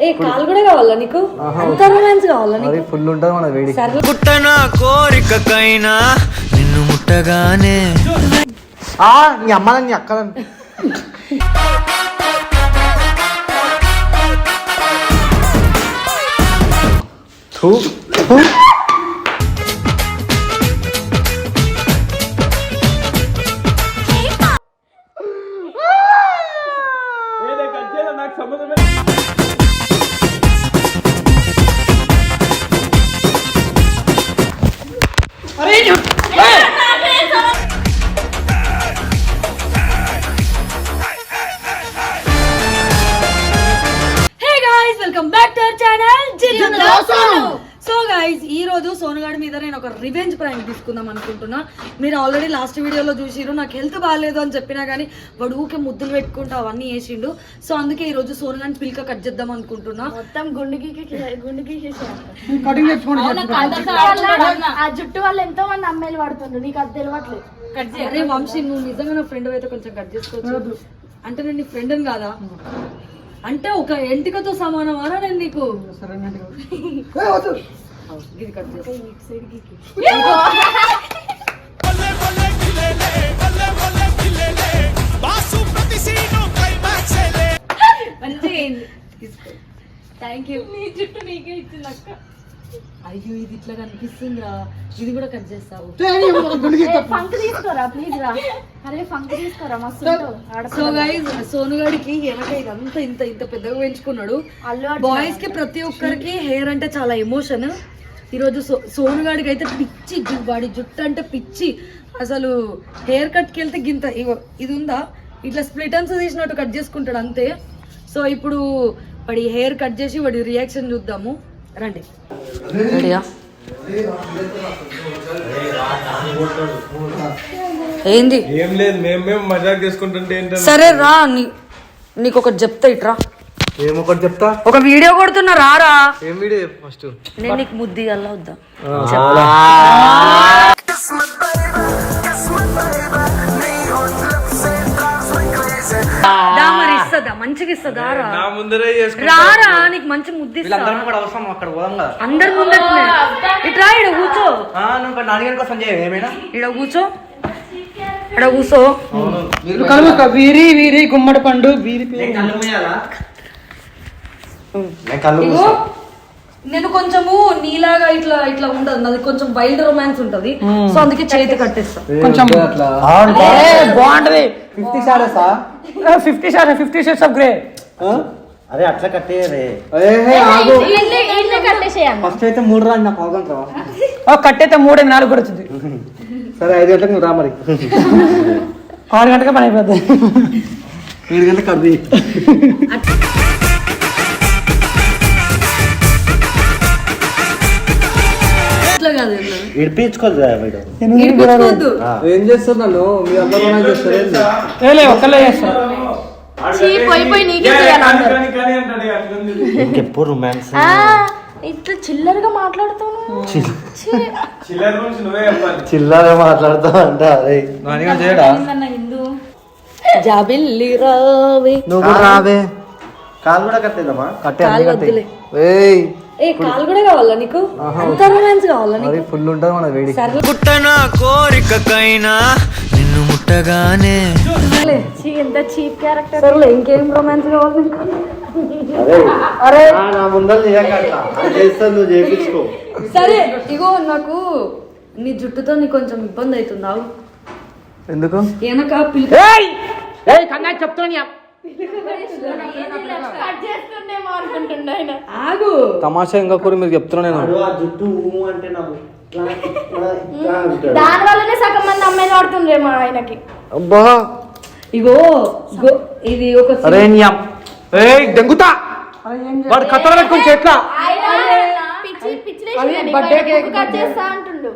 ఏ కాలు కూడా కావాలా నీకు? అంత రొమాన్స్ కావాలా నీకు? మరి ఫుల్ ఉంటుంది మన వేడి. పుట్టన కోరికకైనా నిన్ను ముట్టగానే. ఆ నీ అమ్మ నీ అక్క థూ, రివెంజ్ ప్రాంక్ తీసుకుందాం అనుకుంటున్నా. మీరు ఆల్రెడీ లాస్ట్ వీడియోలో చూసిరు నాకు హెల్త్ బాగాలేదు అని చెప్పినా కానీ వాడు ఊకే ముద్దులు పెట్టుకుంటూ అవన్నీ వేసిండు సో అందుకే ఈ రోజు సోనుగాని పిల్క కట్ చేద్దాం అనుకుంటున్నా. మొత్తం గుండెకి గుండెకి ఆ జుట్టు వల్ల ఎంతో మంది అమ్మాయిలు పడుతుండ్రు నీకు అది తెలియట్లేదు అరే వంశీ నువ్వు నిజంగా నా ఫ్రెండ్ అయితే కొంచెం కట్ చేసుకోవచ్చు. అంటే నేను నీ ఫ్రెండ్ కాదా? అంటే ఒక ఎంటికతో సమానమానా నేను నీకు? ఇది కట్ థ్యాంక్ యూ నీ జుట్టు నీకే ఇచ్చింది అక్క. అయ్యో ఇది ఇట్లా కనిపిస్తుందిరా. ఇది కూడా కట్ చేస్తావు. ఫంక్ తీసుకోరా ప్లీజ్ రా. అరే ఫంక్ తీసుకోరా మస్తు వెనక ఇదంతా ఇంత ఇంత పెద్దగా పెంచుకున్నాడు. అల్లు బాయ్స్కి ప్రతి ఒక్కరికి హెయిర్ అంటే చాలా ఎమోషన్ ఈరోజు సో సోనుగాడికి అయితే పిచ్చి జు- వాడి జుట్టు అంటే పిచ్చి. అసలు హెయిర్ కట్కి వెళ్తే గింత ఇగో ఇది ఉందా ఇట్లా స్ప్లిటన్స్ తీసినట్టు కట్ చేసుకుంటాడు అంతే. సో ఇప్పుడు వాడి హెయిర్ కట్ చేసి వాడి రియాక్షన్ చూద్దాము. రండి. రెడీయా? ఏంది? ఏం లేదు మేము మేము మజాక్ చేసుకుంటుంటే సరే రా నీ నీకు ఒకటి చెప్తా ఇట్రా ఏమొకటి చెప్తా? ఒక వీడియో కొడుతున్నా రారా. ఏం వీడియో ఫస్ట్. నేను నీకు ముద్ది అలా వద్దా? దా మరి ఇస్తుందా? మంచిగా ఇస్తుందా? రా. నా ముందరే చేసుకుంటా. రారా నీకు మంచి ముద్ది ఇస్తా. వీళ్ళందరం కూడా అవసరం అక్కడ పోదాం కదా. అందరి ముందట్నే ఇట్రా ఇడ కూర్చో. ఆ, నువ్వు ఇక్కడ నాలుగు గంటల కోసం చేయ ఏమైనా? ఇడ కూర్చో. ఇడ కూర్చో. వీరి వీరి గుమ్మడి పండు వీరి నేను కళ్ళు మూయాలా నేను కళ్ళు మూస్తా. నేను కొంచెము నీలాగా ఇట్లా ఇట్లా ఉండదు. నాది కొంచెం వైల్డ్ రొమాన్స్ ఉంటది. సో అందుకే చేతి కట్టేస్తా. కొంచెం ఏ, బాగుంటది. ఫిఫ్టీ షాడేసా ఫిఫ్టీ షార్ ఫిఫ్టీ షేడ్స్ ఆఫ్ గ్రే అరే అట్లా ఆగు. ఫస్ట్ అయితే మూడు రా నాకు అవగంట కట్టయితే మూడే నాలుగు కూడా వచ్చింది. సరే ఐదు గంటలకు నువ్వు రా మరి. ఆరు గంటకే పని అయిపోద్ది. ఏడు గంటలకు అది ఇడిపించుకోదు వీడు. ఇడిపించుకోవద్దు ఏం చేస్తున్నాను? మీ అందరూ చేస్తారు? ఒక్కలే చేస్తారు. ఇంకెప్పుడు రొమాన్స్ ఇట్లా చిల్లరగా మాట్లాడుతాను. చిల్లర గురించి నువ్వే చెప్పాలి. చిల్లర మాట్లాడుతా అంట అదే. చేయడా? హిందూ? జాబిల్లి రావే. నువ్వు కూడా రావే. కాలు కూడా కట్టేదమ్మా కట్టే. ఏయ్ ఏ కాలు కూడా కావాలా నీకు? అంత రొమాన్స్ కావాలా నీకు? ఫుల్ ఉంటుంది మన వేడి. సర్లే. పుట్టన కోరికకైనా? నిన్ను ముట్టగానే. ఎంత చీప్ క్యారెక్టర్ సర్లే ఇంకేం రొమాన్స్ కావాలి అరే నా ముందర నువ్వు సరే ఇగో నాకు నీ జుట్టుతో నీకు కొంచెం ఇబ్బంది అవుతుందా? ఎందుకు? వెనక పిల్ల ఏయ్! ఆగు. తమాషా ఇంకా కూడా మీరు చెప్తున్నా నేను. ఆ జుట్టు ఊ అంటే నాకు ఇట్లా, ఇట్లా, ఇట్లా అంటాడు. దాని వల్లనే సగం మంది అమ్మాయిలు పడుతుండ్రేమో ఆయనకి. అబ్బా. ఇగో గో- ఇది ఒక అరే నీ అమ్- ఏయ్ దెంగుతా. వాడు పెట్టుకుని చెట్ల ఆయన పిచ్చి పిచ్చి లేచిందండి. బయట కట్ చేస్తా అంటుండు.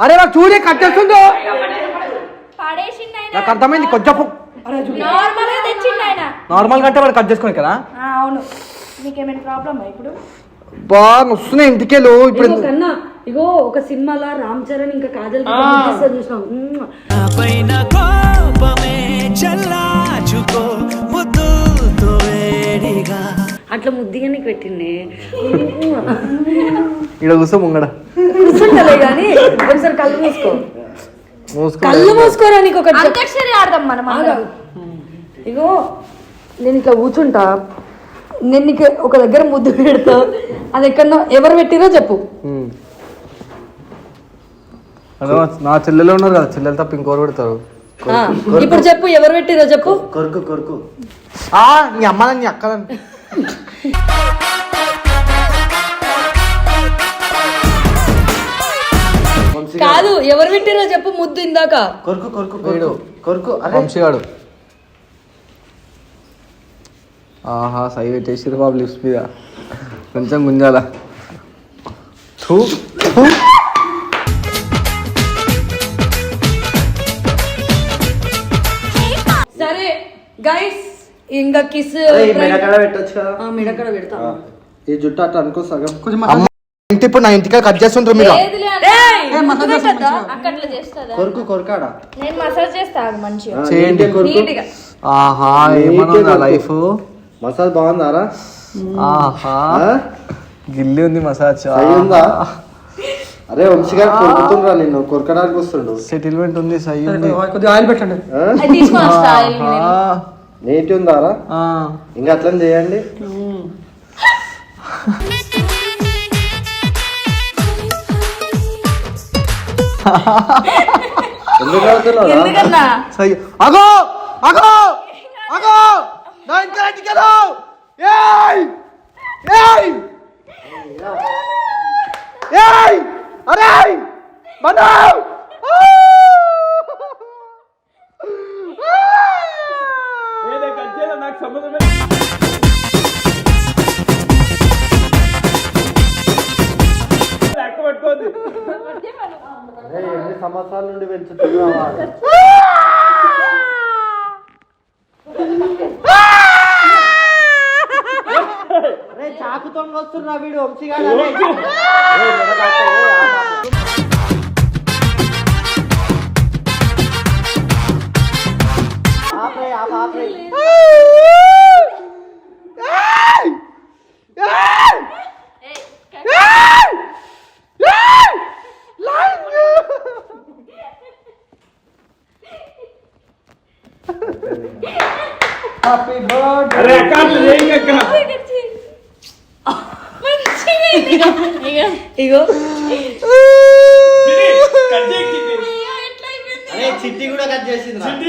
అరే వాడు చూడే కట్ చేస్తుందో పడేసిండు ఆయన. నాకు అర్థమైంది కొంచెం నార్మల్గా తెచ్చిండు ఆయన. నార్మల్ కంటే వాడు కట్ చేసుకుని కదా? ఆ, అవును. నీకేమైనా ప్రాబ్లమా ఇప్పుడు? బాగా వస్తున్నాయి ఇంటికెళ్ళు ఇప్పుడు ఇగో కన్నా ఇగో ఒక సినిమాలో రామ్ చరణ్ ఇంకా కాజల్ చూసినాం మ్మ్. పైన కోపమే చల్లాచుకో ముద్దుతో వేడిగా అట్లా ముద్దిగా నీకు పెట్టిండే. ఇక్కడ కూర్చో ముంగడ. కూర్చుంటలే కానీ ఒకసారి కళ్ళు మూసుకో. మూసుకో. కళ్ళు మూసుకోరా నీకు ఒకటి చెప్- అంత్యాక్షరి ఆడదాం మనం అందరం. ఇగో నేను ఇట్లా కూర్చుంటా. నేను నీకు ఒక దగ్గర ముద్దు పెడతా. అది ఎక్కడో ఎవరు పెట్టిరో చెప్పు. నా చెల్లెలు ఉన్నారు కదా చెల్లెలు తప్ప ఇంకోరు పెడతారు. ఇప్పుడు చెప్పు ఎవరు పెట్టిరో చెప్పు. కొరుకు కొరుకు ఆ నీ అమ్మ నీ అక్క కాదు ఎవరు పెట్టిరో చెప్పు ముద్దు ఇందాక. కొరుకు కొరుకు కొరుకు కొరుకు వంశీగాడు. ఆహా సై పెట్టేసిరు బాబు లిప్స్ మీద. కొంచెం గుంజాల? థూ, థూ. సరే గైస్ ఇంకా కిస్ పెట్టొచ్చు కదా. మిడకడ పెడతా. ఈ జుట్టు అట్లా అనుకో సగం. ఇంటి ఇప్పుడు నా ఇంటికి కట్ చేస్తుంటారు మీరు. కొరుకు కొరకాడా. నేను మసాజ్ చేస్తా మంచిగా. చేయండి. నీట్గా. ఆహా ఏమన్నా లైఫ్ మసాజ్ బాగుందారా ఆహా. గిల్లి ఉంది మసాజ్. ఉందా? అరే వంశీ గారు కొడుకుతుండ్రా నిన్ను కొరకడానికి వస్తుండు. సెటిల్మెంట్ ఉంది సై ఉంది. కొద్దిగా ఆయిల్ పెట్టండి. నీటి ఉందారా? ఆ. ఇంకా అట్లా చేయండి. ఎందుకు అగో! అగో! అగో! నా ఇంటి ఇంటికి వెళ్ళు. ఏయ్! ఏయ్! ఏయ్! అరే! మనో ఏదే కట్ చేయాలి నాకు సంబంధమే లెక్క సంవత్సరాల నుండి పెంచుతున్నావా చాకుతో వస్తున్నా వీడు వంశీ గారు అరే అక్క అట్లా చేయండి అక్క. ఇగో. అరే చిట్టి కూడా కట్ చేసింది చిన్ని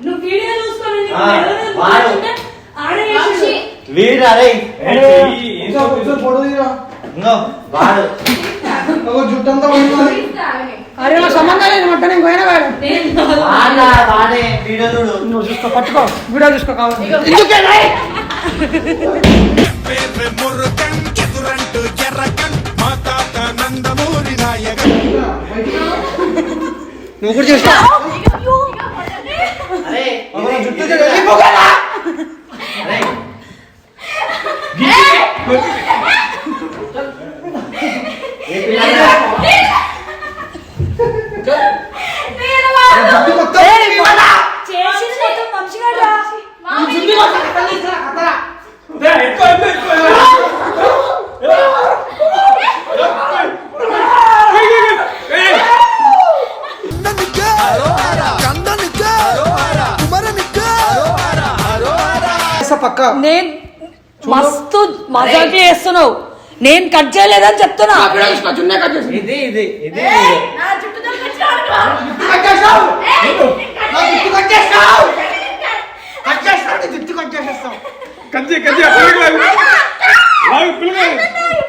నువ్వు వీడియో నీకు మెడలో వాడు. వీడు అరే ఏ, చెయ్యి, ఏం చూపిస్తుంది? ఇంకో వాడు. అరే నా సంబంధం లేదు మొట్ట నేను పోయినా వాడు వాడా వాడే వీడియో చూడు. నువ్వు చూసుకో పట్టుకో. వీడియో చూసుకో కావాలి. పేర్రె మురుగన్ ఎదురంటూ ఎర్రకన్ మా తాత నందమూరి నాయక నువ్వు కూడా చూసుకో. అరే జుట్టు ఇది- చూడు. అరే నేను మస్తు మజాకి చేస్తున్నావు. నేను కట్ చేయలేదని చెప్తున్నా. ఇది ఇది ఇది. పిల్లలు లాగు.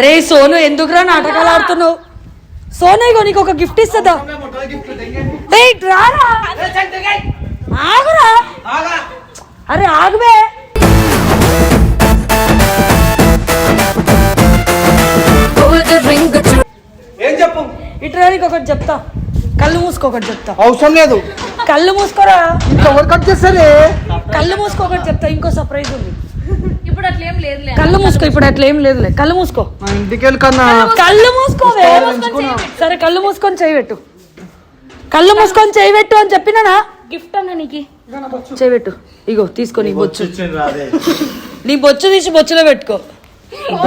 అరే సోను ఎందుకురా నాటకాలు ఆడుతున్నావు? సోను ఇగో నీకు ఒక గిఫ్ట్ ఇస్తుందా? రారా? ఆగురా. అరే ఆగుబే. ఏం చెప్పు? ఇట్రా నీకు ఒకటి చెప్తా. కళ్ళు మూసుకో ఒకటి చెప్తా. అవసరం లేదు. కళ్ళు మూసుకోరా? ఎవరు కట్ చేస్తారే? కళ్ళు మూసుకో ఒకటి చెప్తా. ఇంకో సర్ప్రైజ్ ఉంది ఇప్పుడు అట్లా ఏం లేదులే కళ్ళు మూసుకో ఇప్పుడు అట్లా ఏం లేదులే. కళ్ళు మూసుకో. ఇంటికి కన్నా కళ్ళు మూసుకోవే సరే కళ్ళు మూసుకొని చేయబెట్టు. కళ్ళు మూసుకొని చేయబెట్టు అని చెప్పినానా? గిఫ్ట్ అన్న నీకు. చేయబెట్టు. ఇగో తీసుకో నీ బొచ్చు. నీ బొచ్చు తీసి బొచ్చులో పెట్టుకో.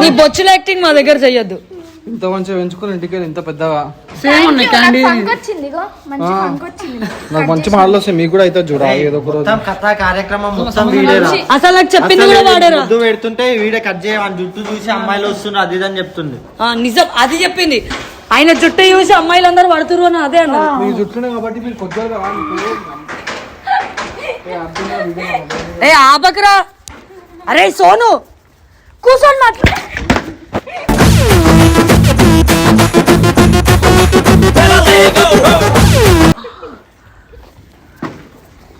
నీ బొచ్చులో యాక్టింగ్ మా దగ్గర చెయ్యొద్దు. ఇంత మంచిగా పెంచుకుని ఇంటికి వెళ్ళి ఇంత పెద్దగా. సేమ్ ఉన్నాయి క్యాండీ నాకు మంచి మాటలు వస్తాయి మీకు కూడా అయితే చూడాలి ఏదో ఒక రోజు. మొత్తం కథా కార్యక్రమం మొత్తం వీడేరా. అసలు నాకు చెప్పింది కూడా వాడేరా. ముద్దు పెడుతుంటే వీడే కట్ చేయమని జుట్టు చూసి అమ్మాయిలు వస్తున్నారు అది ఇది అని చెప్తుంది. ఆ, నిజం అది చెప్పింది. ఆయన జుట్టు చూసి అమ్మాయిలందరూ పడుతురు అని అదే అన్నది మీ జుట్టునే కాబట్టి మీరు కొద్దిగా ఏ ఆపకరా. అరే సోను కూర్చొని మాట్లా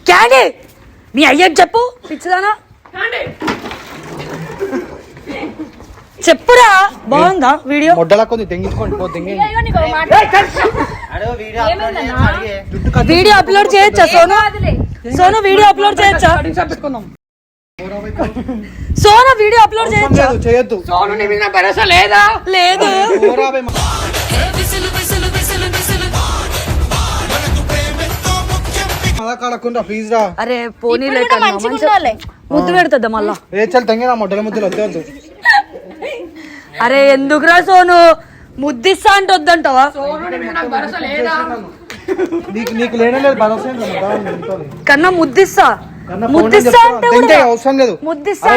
క్యాండీ నీ అయ్యకి చెప్పు పిచ్చిదానా చెప్పురా బాగుందా వీడియో మొడ్డలా కొద్ది తెంగించుకోండి పో వీడియో అప్లోడ్ చేయొచ్చా సోను సోను వీడియో అప్లోడ్ చేయొచ్చా పెట్టుకుందాం సోను వీడియో అప్లోడ్ చేయొచ్చా చేయొద్దు సోను నీ మీద భరోసా లేదా లేదు కాడకుండా ప్లీజ్ రా. అరే పోనీ ముద్దు పెడుతుందా మళ్ళా? ఏ చల్ తెంగినా మొడ్డల ముద్దులు వద్దే అరే ఎందుకురా సోను? ముద్దిస్తా అంటే వద్దంటావా నాకు నీకు భరోసా. కన్నా ముద్దిస్తా. ముద్దిస్తా. అంటే అవసరం లేదు. ముద్దిస్తా